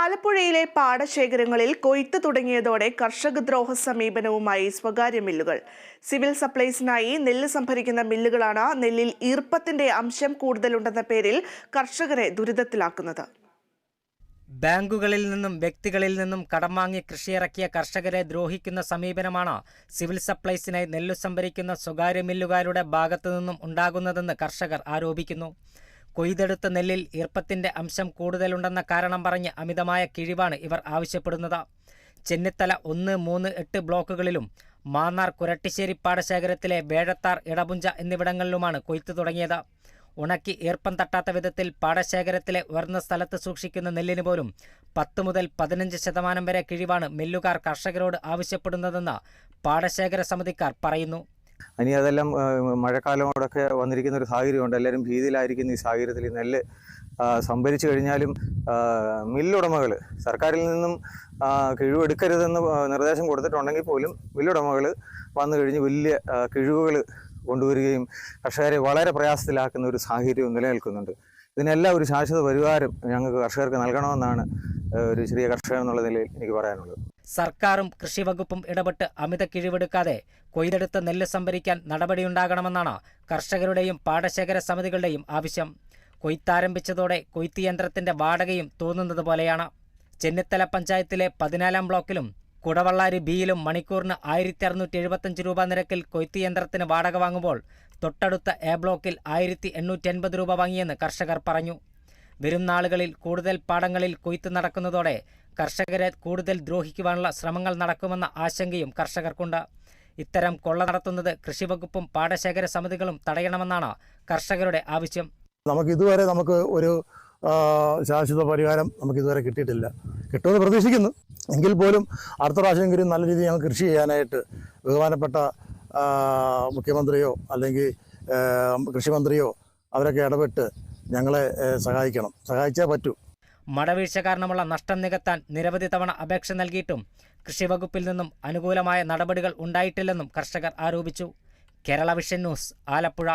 ആലപ്പുഴയിലെ പാടശേഖരങ്ങളിൽ കൊയ്ത്ത് തുടങ്ങിയതോടെ കർഷകദ്രോഹ സമീപനവുമായി സ്വകാര്യ മില്ലുകൾ. സിവിൽ സപ്ലൈസിനായി നെല്ല് സംഭരിക്കുന്ന മില്ലുകളാണ് നെല്ലിൽ ഈർപ്പത്തിന്റെ അംശം കൂടുതലുണ്ടെന്ന പേരിൽ കർഷകരെ ദുരിതത്തിലാക്കുന്നത്. ബാങ്കുകളിൽ നിന്നും വ്യക്തികളിൽ നിന്നും കടം വാങ്ങി കൃഷിയിറക്കിയ കർഷകരെ ദ്രോഹിക്കുന്ന സമീപനമാണ് സിവിൽ സപ്ലൈസിനായി നെല്ലു സംഭരിക്കുന്ന സ്വകാര്യ മില്ലുകാരുടെ ഭാഗത്തു നിന്നും ഉണ്ടാകുന്നതെന്ന് കർഷകർ ആരോപിക്കുന്നു. കൊയ്തെടുത്ത നെല്ലിൽ ഈർപ്പത്തിന്റെ അംശം കൂടുതലുണ്ടെന്ന കാരണം പറഞ്ഞ് അമിതമായ കിഴിവാണ് ഇവർ ആവശ്യപ്പെടുന്നത്. ചെന്നിത്തല ഒന്ന് മൂന്ന് എട്ട് ബ്ലോക്കുകളിലും മാന്നാർ കുരട്ടിശ്ശേരി പാടശേഖരത്തിലെ വേഴത്താർ ഇടപുഞ്ച എന്നിവിടങ്ങളിലുമാണ് കൊയ്ത്തു തുടങ്ങിയത്. ഉണക്കി ഈർപ്പം തട്ടാത്ത വിധത്തിൽ പാടശേഖരത്തിലെ ഉയർന്ന സ്ഥലത്ത് സൂക്ഷിക്കുന്ന നെല്ലിന് പോലും പത്ത് മുതൽ പതിനഞ്ച് ശതമാനം വരെ കിഴിവാണ് മില്ലുകാർ കർഷകരോട് ആവശ്യപ്പെടുന്നതെന്ന് പാടശേഖര സമിതിക്കാർ പറയുന്നു. ഇനി അതെല്ലാം മഴക്കാലമോടൊക്കെ വന്നിരിക്കുന്ന ഒരു സാഹചര്യമുണ്ട്. എല്ലാവരും ഭീതിയിലായിരിക്കുന്ന ഈ സാഹചര്യത്തിൽ ഈ നെല്ല് സംഭരിച്ചു കഴിഞ്ഞാലും മില്ലുടമകൾ സർക്കാരിൽ നിന്നും കിഴിവെടുക്കരുതെന്ന് നിർദ്ദേശം കൊടുത്തിട്ടുണ്ടെങ്കിൽ പോലും മില്ലുടമകൾ വന്നു കഴിഞ്ഞ് വലിയ കിഴിവുകൾ കൊണ്ടുവരികയും കർഷകരെ വളരെ പ്രയാസത്തിലാക്കുന്ന ഒരു സാഹചര്യവും നിലനിൽക്കുന്നുണ്ട്. ഇതിനെല്ലാം ഒരു ശാശ്വത പരിഹാരം ഞങ്ങൾക്ക് കർഷകർക്ക് നൽകണമെന്നാണ് ഒരു ചെറിയ കർഷകൻ എന്നുള്ള നിലയിൽ എനിക്ക് പറയാനുള്ളത്. സർക്കാരും കൃഷിവകുപ്പും ഇടപെട്ട് അമിത കിഴിവെടുക്കാതെ കൊയ്തെടുത്ത് നെല്ല് സംഭരിക്കാൻ നടപടിയുണ്ടാകണമെന്നാണ് കർഷകരുടെയും പാടശേഖര സമിതികളുടെയും ആവശ്യം. കൊയ്ത്താരംഭിച്ചതോടെ കൊയ്ത്ത് യന്ത്രത്തിന്റെ വാടകയും തോന്നുന്നത് പോലെയാണ്. ചെന്നിത്തല പഞ്ചായത്തിലെ പതിനാലാം ബ്ലോക്കിലും കുടവള്ളാരി ബിയിലും മണിക്കൂറിന് ആയിരത്തി അറുന്നൂറ്റി എഴുപത്തഞ്ച് രൂപ നിരക്കിൽ കൊയ്ത്ത് യന്ത്രത്തിന് വാടക വാങ്ങുമ്പോൾ തൊട്ടടുത്ത എ ബ്ലോക്കിൽ ആയിരത്തി എണ്ണൂറ്റി എൺപത് രൂപ വാങ്ങിയെന്ന് കർഷകർ പറഞ്ഞു. വരും നാളുകളിൽ കൂടുതൽ പാടങ്ങളിൽ കൊയ്ത്ത് നടക്കുന്നതോടെ കർഷകരെ കൂടുതൽ ദ്രോഹിക്കുവാനുള്ള ശ്രമങ്ങൾ നടക്കുമെന്ന ആശങ്കയും കർഷകർക്കുണ്ട്. ഇത്തരം കൊള്ള നടത്തുന്നത് കൃഷിവകുപ്പും പാടശേഖര സമിതികളും തടയണമെന്നാണ് കർഷകരുടെ ആവശ്യം. നമുക്ക് ഇതുവരെ നമുക്ക് ഒരു ശാശ്വത പരിഹാരം നമുക്ക് ഇതുവരെ കിട്ടിയിട്ടില്ല. കിട്ടുമെന്ന് പ്രതീക്ഷിക്കുന്നു. എങ്കിൽ പോലും അടുത്ത പ്രാവശ്യമെങ്കിലും നല്ല രീതിയിൽ ഞങ്ങൾ കൃഷി ചെയ്യാനായിട്ട് ബഹുമാനപ്പെട്ട മുഖ്യമന്ത്രിയോ അല്ലെങ്കിൽ കൃഷിമന്ത്രിയോ അവരൊക്കെ ഇടപെട്ട് ഞങ്ങളെ സഹായിക്കണം. സഹായിച്ചേ പറ്റൂ. മടവീഴ്ച കാരണമുള്ള നഷ്ടം നികത്താൻ നിരവധി തവണ അപേക്ഷ നൽകിയിട്ടും കൃഷിവകുപ്പിൽ നിന്നും അനുകൂലമായ നടപടികൾ ഉണ്ടായിട്ടില്ലെന്നും കർഷകർ ആരോപിച്ചു. Kerala vision news Alappuzha.